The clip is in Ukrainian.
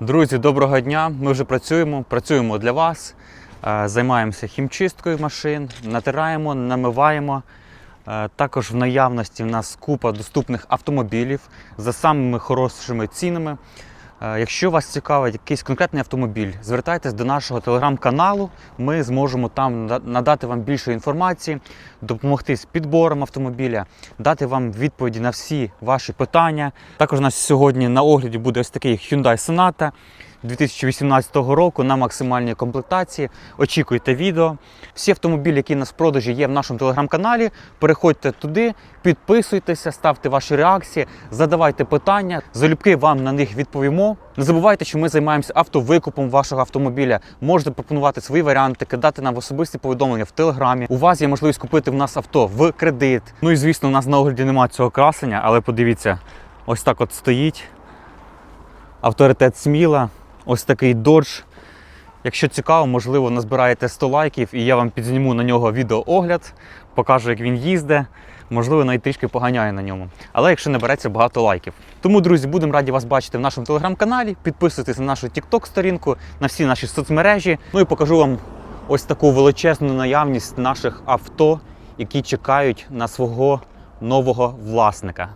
Друзі, доброго дня! Ми вже працюємо, працюємо для вас, Е, займаємося хімчисткою машин, натираємо, намиваємо. Е, Також в наявності в нас купа доступних автомобілів за самими хорошими цінами. Е, Якщо вас цікавить якийсь конкретний автомобіль, звертайтесь до нашого телеграм-каналу. Ми зможемо там нада- надати вам більше інформації, допомогти з підбором автомобіля, дати вам відповіді на всі ваші питання. Також у нас сьогодні на огляді буде ось такий Hyundai Sonata 2018 року на максимальній комплектації. Очікуйте відео. Всі автомобілі, які у нас продажі, є в нашому телеграм-каналі. Переходьте туди, підписуйтеся, ставте ваші реакції, задавайте питання. Залюбки вам на них відповімо. Не забувайте, що ми займаємося автовикупом вашого автомобіля. Можете пропонувати свої варіанти, кидати нам особисті повідомлення в телеграмі. У вас є можливість купити в нас авто в кредит. Ну і звісно, у нас на огляді немає цього красення, але подивіться, ось так от стоїть. Авторитет Сміла, ось такий додж. Якщо цікаво, можливо, назбираєте 100 лайків і я вам підзніму на нього відеоогляд, покажу, як він їздить. Можливо, навіть трішки поганяє на ньому. Але якщо не береться багато лайків. Тому, друзі, будемо раді вас бачити в нашому телеграм-каналі. Підписуйтесь на нашу TikTok сторінку, на всі наші соцмережі. Ну і покажу вам ось таку величезну наявність наших авто, які чекають на свого нового власника.